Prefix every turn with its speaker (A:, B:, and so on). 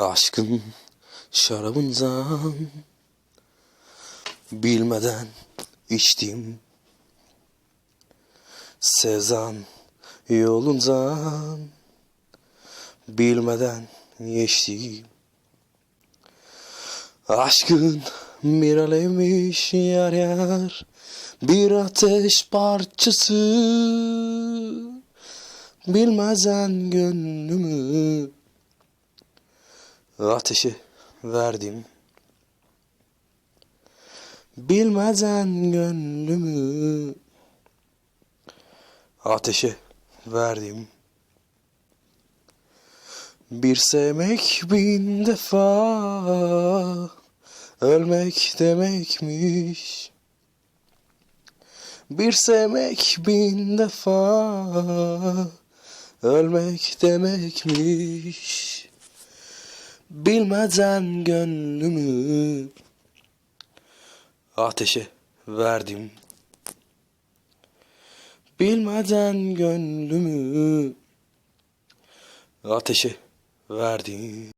A: Aşkın şarabından bilmeden içtim. Sevzan yolundan bilmeden geçtim. Aşkın bir alevmiş yar yar bir ateş parçası bilmezden gönlümü ateşe verdim. Bilmeden gönlümü ateşe verdim. Bir sevmek bin defa ölmek demekmiş. Bir sevmek bin defa ölmek demekmiş. Bilmeden gönlümü ateşe verdim. Bilmeden gönlümü ateşe verdim.